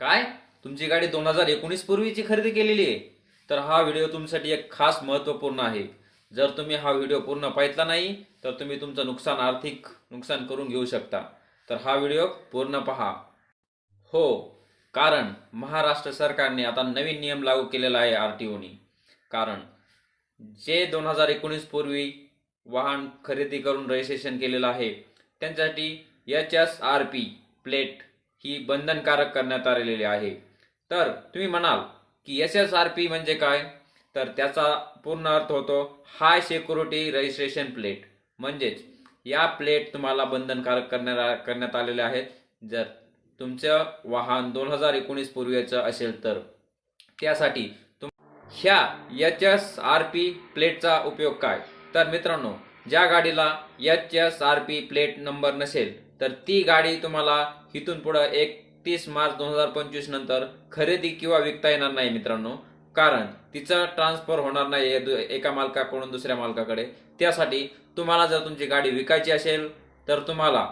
काय? तुमची गाडी दोन हजार एकोणीस पूर्वीची खरेदी केलेली आहे. तर हा व्हिडिओ तुमच्यासाठी एक खास महत्त्वपूर्ण आहे. जर तुम्ही हा व्हिडिओ पूर्ण पाहितला नाही तर तुम्ही तुमचं नुकसान आर्थिक नुकसान करून घेऊ शकता. तर हा व्हिडिओ पूर्ण पहा. हो कारण महाराष्ट्र सरकारने आता नवीन नियम लागू केलेला आहे आर टी ओनी कारण जे दोन हजार एकोणीस पूर्वी वाहन खरेदी करून रजिस्ट्रेशन केलेलं आहे त्यांच्यासाठी H S R P plate ही बंधनकारक करण्यात आलेली आहे. तर तुम्ही म्हणाल की एस एस आर पी म्हणजे काय? तर त्याचा पूर्ण अर्थ होतो हाय सिक्युरिटी रजिस्ट्रेशन प्लेट म्हणजेच या प्लेट तुम्हाला बंधनकारक करण्या करण्यात आलेले आहेत. जर तुमचं वाहन दोन हजार एकोणीस पूर्वीचं असेल तर. त्यासाठी तुम ह्या एच एस आर पी प्लेटचा उपयोग काय? तर मित्रांनो ज्या गाडीला H S R P plate number नसेल तर ती गाडी तुम्हाला इथून पुढं एकतीस मार्च दोन हजार पंचवीस नंतर खरेदी किंवा विकता येणार नाही मित्रांनो. कारण तिचं ट्रान्सफर होणार नाही दु- एका मालकाकडून दुसऱ्या मालकाकडे. त्यासाठी तुम्हाला जर तुमची गाडी विकायची असेल तर तुम्हाला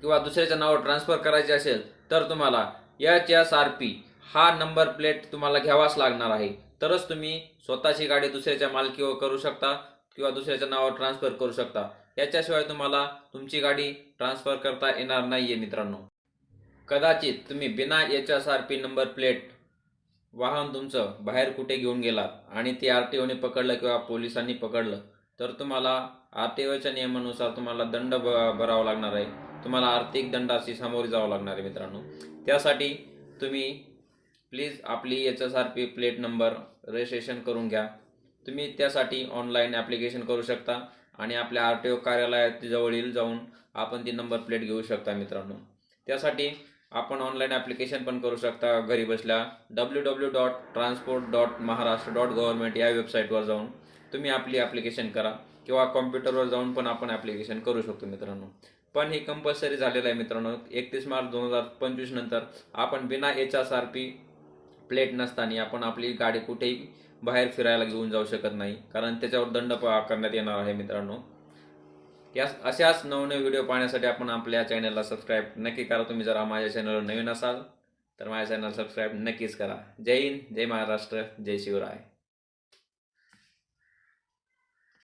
किंवा दुसऱ्याच्या नावावर ट्रान्सफर करायची असेल तर तुम्हाला एच एस आर पी हा नंबर प्लेट तुम्हाला घ्यावाच लागणार आहे. तरच तुम्ही स्वतःची गाडी दुसऱ्याच्या मालकीवर करू शकता. किंवा दुसऱ्याच्या नावावर ट्रान्सफर करू शकता. याच्याशिवाय तुम्हाला तुमची गाडी ट्रान्सफर करता येणार नाहीये मित्रांनो. कदाचित तुम्ही बिना H S R P number plate वाहन तुमचं बाहेर कुठे घेऊन गेलात आणि ते आर टी ओने पकडलं किंवा पोलिसांनी पकडलं तर तुम्हाला आर टी ओच्या नियमानुसार तुम्हाला दंड ब- भरावा लागणार आहे. तुम्हाला आर्थिक दंडाशी सामोरे जावं लागणार आहे मित्रांनो. त्यासाठी तुम्ही प्लीज आपली H S R P plate number registration करून घ्या. तुम्ही त्यासाठी ऑनलाईन ॲप्लिकेशन करू शकता आणि आपल्या आर टी ओ कार्यालयात जवळील जाऊन आपण ती नंबर प्लेट घेऊ शकता मित्रांनो. त्यासाठी आपण ऑनलाईन ॲप्लिकेशन पण करू शकता. घरी बसल्या W W dot transport dot Maharashtra dot government या वेबसाईटवर जाऊन तुम्ही आपली ॲप्लिकेशन करा किंवा कॉम्प्युटरवर जाऊन पण आपण ॲप्लिकेशन करू शकतो मित्रांनो. पण हे कंपल्सरी झालेलं आहे मित्रांनो. एकतीस मार्च दोन हजार पंचवीस नंतर आपण बिना H S R P plate नसताना आपण आपली गाडी कुठेही बाहेर फिरायला घेऊन जाऊ शकत नाही. कारण त्याच्यावर दंड प- करण्यात येणार आहे मित्रांनो. या अशाच नवनवीन व्हिडिओ पाहण्यासाठी आपण आपल्या चॅनलला सबस्क्राईब नक्की करा. तुम्ही जर माझ्या चॅनलवर नवीन असाल तर माझ्या चॅनल सबस्क्राईब नक्कीच करा. जय हिंद जय महाराष्ट्र जय शिवराय.